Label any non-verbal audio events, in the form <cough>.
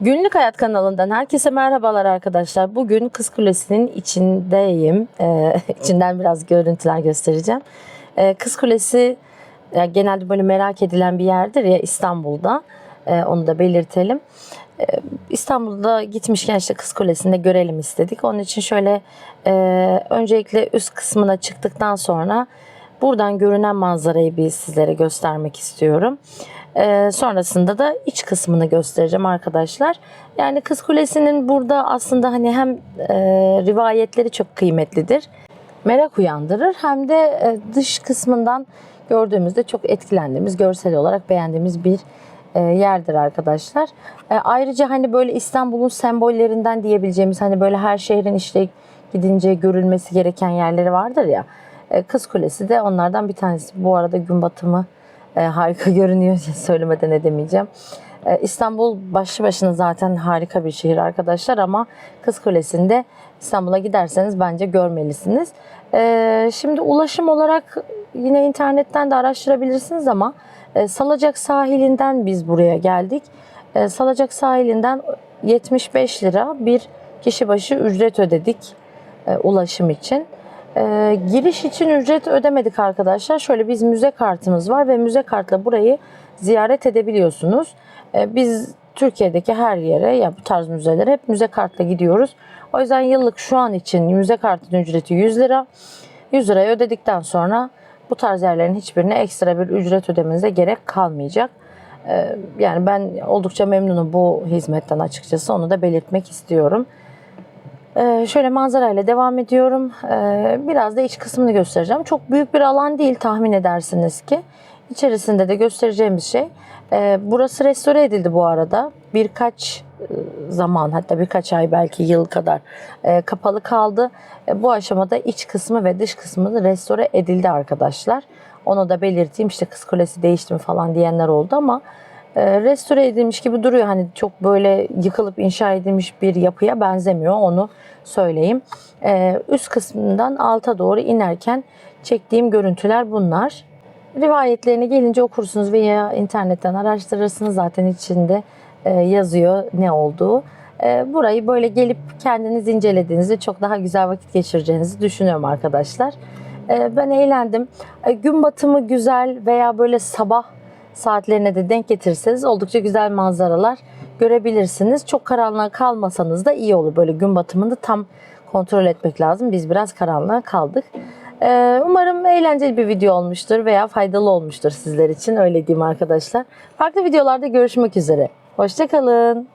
Günlük Hayat kanalından herkese merhabalar arkadaşlar. Bugün Kız Kulesi'nin içindeyim. Ee, <laughs> içinden biraz görüntüler göstereceğim. Ee, Kız Kulesi ya genelde böyle merak edilen bir yerdir ya İstanbul'da. Ee, onu da belirtelim. Ee, İstanbul'da gitmişken işte Kız Kulesi'nde görelim istedik. Onun için şöyle e, öncelikle üst kısmına çıktıktan sonra buradan görünen manzarayı bir sizlere göstermek istiyorum. Ee, sonrasında da iç kısmını göstereceğim arkadaşlar. Yani Kız Kulesi'nin burada aslında hani hem e, rivayetleri çok kıymetlidir. Merak uyandırır hem de e, dış kısmından gördüğümüzde çok etkilendiğimiz, görsel olarak beğendiğimiz bir e, yerdir arkadaşlar. E, ayrıca hani böyle İstanbul'un sembollerinden diyebileceğimiz hani böyle her şehrin işte gidince görülmesi gereken yerleri vardır ya. E, Kız Kulesi de onlardan bir tanesi. Bu arada gün batımı e, harika <laughs> görünüyor söylemeden edemeyeceğim. E, İstanbul başlı başına zaten harika bir şehir arkadaşlar ama Kız Kulesi'nde İstanbul'a giderseniz bence görmelisiniz. E, şimdi ulaşım olarak yine internetten de araştırabilirsiniz ama e, Salacak sahilinden biz buraya geldik. E, Salacak sahilinden 75 lira bir kişi başı ücret ödedik e, ulaşım için. E, giriş için ücret ödemedik arkadaşlar. Şöyle biz müze kartımız var ve müze kartla burayı ziyaret edebiliyorsunuz. E, biz Türkiye'deki her yere ya bu tarz müzelere hep müze kartla gidiyoruz. O yüzden yıllık şu an için müze kartının ücreti 100 lira. 100 lirayı ödedikten sonra bu tarz yerlerin hiçbirine ekstra bir ücret ödemenize gerek kalmayacak. E, yani ben oldukça memnunum bu hizmetten açıkçası. Onu da belirtmek istiyorum. Ee, şöyle manzarayla devam ediyorum. Ee, biraz da iç kısmını göstereceğim. Çok büyük bir alan değil tahmin edersiniz ki. İçerisinde de göstereceğimiz şey. Ee, burası restore edildi bu arada. Birkaç e, zaman hatta birkaç ay belki yıl kadar e, kapalı kaldı. E, bu aşamada iç kısmı ve dış kısmı restore edildi arkadaşlar. Onu da belirteyim işte kız kulesi değişti mi falan diyenler oldu ama e, restore edilmiş gibi duruyor. Hani çok böyle yıkılıp inşa edilmiş bir yapıya benzemiyor onu söyleyeyim. E, üst kısmından alta doğru inerken çektiğim görüntüler bunlar. Rivayetlerine gelince okursunuz veya internetten araştırırsınız zaten içinde e, yazıyor ne olduğu. E, burayı böyle gelip kendiniz incelediğinizde çok daha güzel vakit geçireceğinizi düşünüyorum arkadaşlar. E, ben eğlendim. E, gün batımı güzel veya böyle sabah saatlerine de denk getirirseniz oldukça güzel manzaralar görebilirsiniz. Çok karanlığa kalmasanız da iyi olur. Böyle gün batımını tam kontrol etmek lazım. Biz biraz karanlığa kaldık. Ee, umarım eğlenceli bir video olmuştur veya faydalı olmuştur sizler için. Öyle diyeyim arkadaşlar. Farklı videolarda görüşmek üzere. Hoşçakalın.